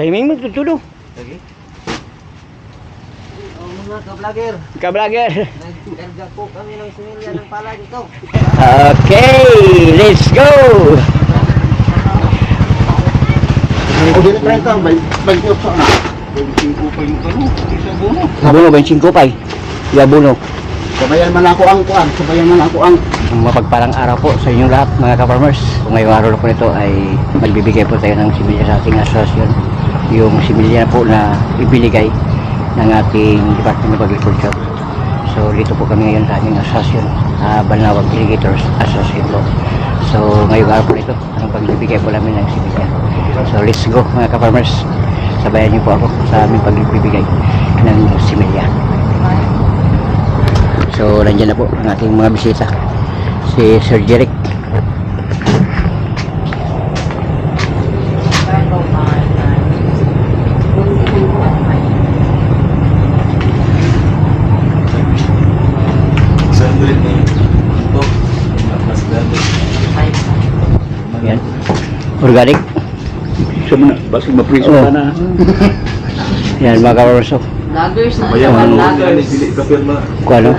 Timing mo tutulong. Lagi. Oh, mga ka-vlogger. Ka-vlogger. Nagkarga po kami ng similya ng pala dito. Okay, let's go. Pa ito, may may tiyo sa na. Pwede pa yung kano, isa bono. Abuno, 25 pay. Yabuno. Sabayan man ako ang kuan, sabayan man ako ang Ang mapagpalang araw po sa inyong lahat mga ka-farmers. Kung ngayong araw po nito ay magbibigay po tayo ng similya sa ating asosasyon. Yung similya po na ibinigay ng ating Department of Agriculture. So dito po kami ngayon sa aming asosasyon, uh, Banawag Irrigators Association. So ngayong araw po nito, ang pagbibigay po namin ng similya. So let's go mga ka-farmers. Sabayan niyo po ako sa aming pagbibigay ng similya. So nandiyan na po ang ating mga bisita si Sir Jeric. Sandwich ni Ito. Mas ganda. Yan. Organic. sa muna, basig mapriso Oo. ka na. Yan mga kawarso. Vloggers na naman, ano yan vloggers. Kung ano.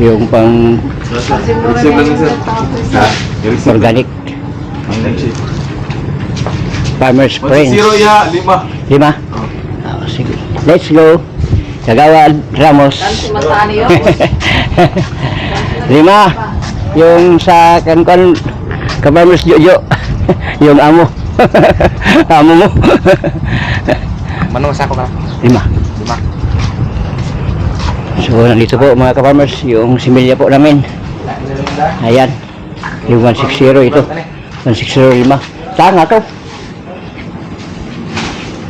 Yung pang organic. Farmer's Friends. zero ya, lima. Lima? Oh, sige. Let's go. Kagawad Ramos. Yun. Lima. Yung sa kan kan ka-farmers Jojo. yung amo. amo mo. Manong sako ka? Lima. Lima. So, nandito po mga ka-farmers, yung similya po namin. Ayan. Yung 160 ito. 160 lima. Saan nga to?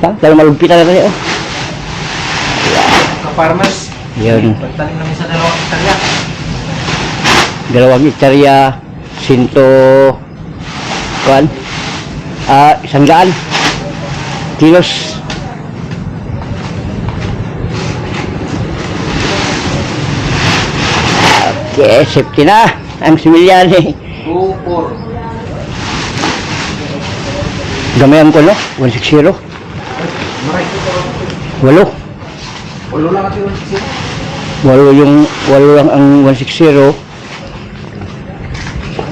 Saan? Dahil malugpitan na tayo. Ka-farmers. Yun. Pagtanim namin sa dalawang hektarya. Dalawang hektarya, sinto, kuan, ah, isang daan, kilos. Okay, safety na ang similya ni 2-4. Gamayan ko, no? 160. Maray. Walo. Ulo lang yung sisi. Walo yung, walo lang ang 160.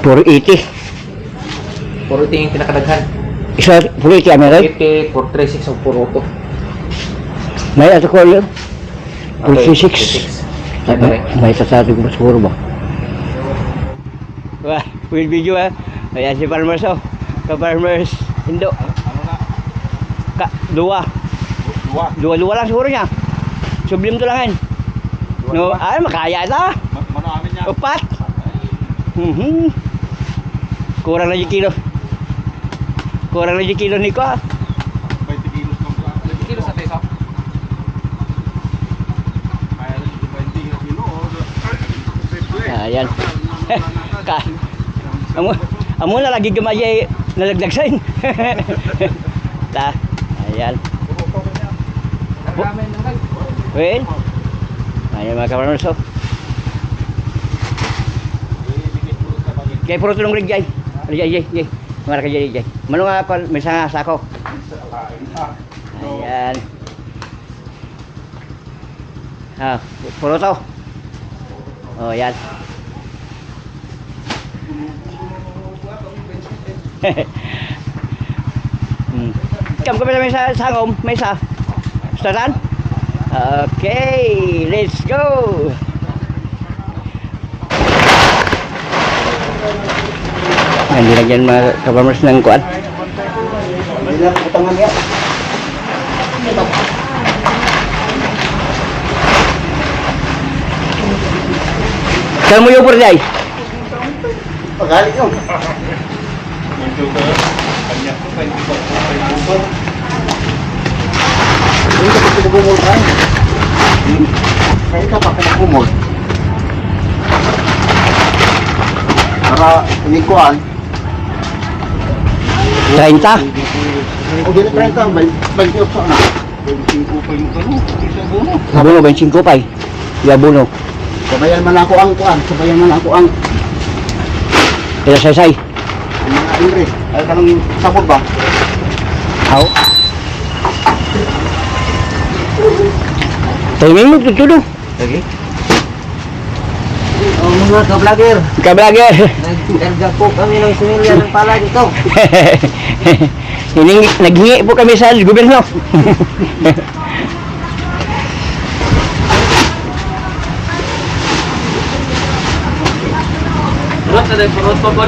480. Puro ito yung pinakadaghan. Isa, 480 ameray. 80, 436 o 4auto. May ato ko yun. 436. Ay, maray. May sasabi ko ba siguro ba? Wah, full video ah. Ayan si Farmers oh. Ka-Farmers. Indo. Ano na? Ka, dua. Dua. Dua-dua lang siguro niya. Sublim to lang yan. No, ay, makaya na. Ma- Mano amin niya. Upat. Mhm. Kurang na yung kilo. Kurang yung kilo ni ko ah. 20 kilos ng pala. Kilo sa teso. Kaya lang yung 20 na kilo. Ayan. Ka. Amo, amo na lagi gamay nalaglag sa Ta. Ayan. Well. Ayan mga kaparmers oh. Kaya puro tulong rig jay. Jay jay jay. Mara ka jay jay. Mano nga kon may sa sako. Ayan. Ah, puro to. Oh, yan. hmm. Kam kami may sa sangom, may sa. Startan? Okay, let's go. Yan, nilagyan mga kabamers ng kuan. Saan mo yung por jay? Pagalit yun. Medyo ka. Kanya ko 24. Hindi ka pa pinagumul ka. Kaya ka pa pinagumul. Para inikuan. 30? O gano'n 30, balik niyo sa anak. 25 pa yung ano, isang buno. Sabuno, 25 pa eh. Yabuno. Sabayan man ako ang kuan, sabayan man ako ang... Kaya say-say. Ang mga ingre, ay kanong sabon ba? Aw. Timing mo, tutulo. Okay. Oh, mga ka-vlogger. Ka-vlogger. Nagdarga po kami ng similya ng pala dito. Hining, naghingi po kami sa gobyerno. Purot na dahil purot pa ba?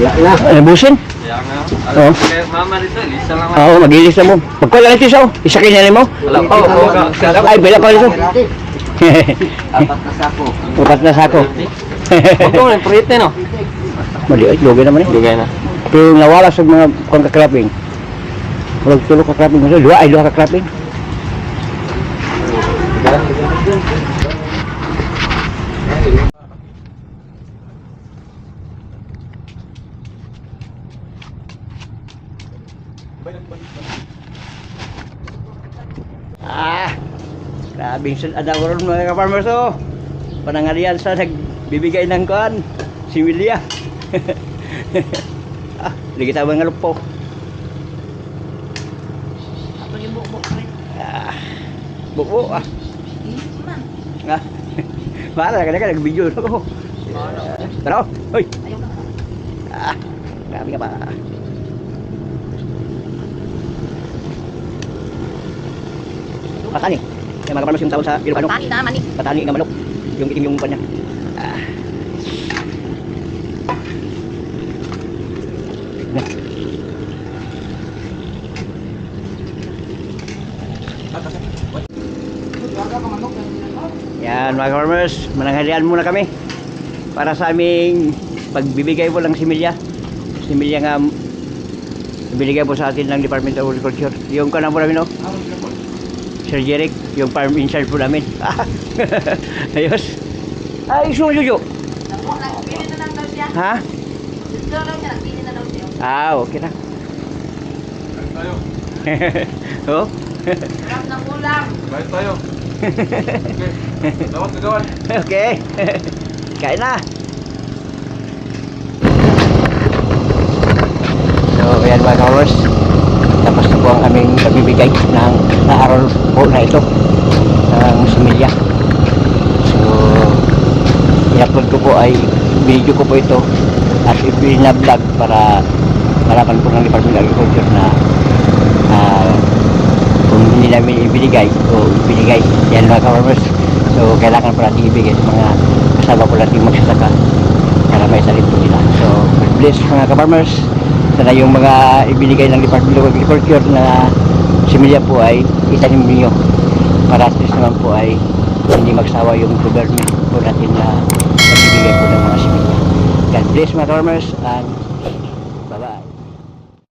Wala na. Ano, busin? Kaya nga. Oo. Kaya mama dito, isa lang Oo, mag-ilis na mo. Pagkuha lang ito sa Isa kinyan mo. Wala pa, Ay, bila pa ito. Apat na sako. Upat na sako. Huwag ko ng prete, no? Mali, ay, lugay naman eh. Dugay na. Pero nawala sa mga kong kakraping. Huwag tulo kakraping. Kasi dua, ay dua kakraping. Ah, grabing sun adawaron mga ka-farmers oh. Panangalian sa nagbibigay ng kuan, si Willia. ah, lagi tayo mga lupo. Ah, buko ah. Ah, para ka na nag-video na ko. Tara, hoy. Ah, grabe ka pa. Patani. Mga kaparmas yung tawag sa Ilocano. Tani na manik. Patani na manok. Yung itim yung kanya. Yan mga farmers, mananghalian muna kami para sa aming pagbibigay po ng similya. Similya nga binigay po sa atin ng Department of Agriculture. Yung kanang po namin, no? Sir Jeric, yung farm in charge po namin. Ayos. Ay, suyo. Naku, nagbili na lang daw siya. Ha? Gusto raw niya, nagbili na daw siya. Ah, okay na. Kain tayo. oh? Sarap ng ulam. Kain tayo. Okay. Dapat nagawan. okay. Kain na. So, ayan mga kawers. Tapos na po ang aming pagbibigay ng naaraw po na ito ng similya. So, in-upload ko po ay video ko po ito at ipinablog para malaman po ng Department of Agriculture na ah, kung hindi namin ibinigay o ibinigay yan mga ka-farmers. So kailangan po natin ibigay sa mga kasama po natin magsasaka para may salit po nila. So bless mga ka-farmers. Sana yung mga ibinigay ng Department of Agriculture na similya po ay itanim ninyo para at least naman po ay hindi magsawa yung government po natin na nagbibigay po ng mga similya God bless mga ka-farmers and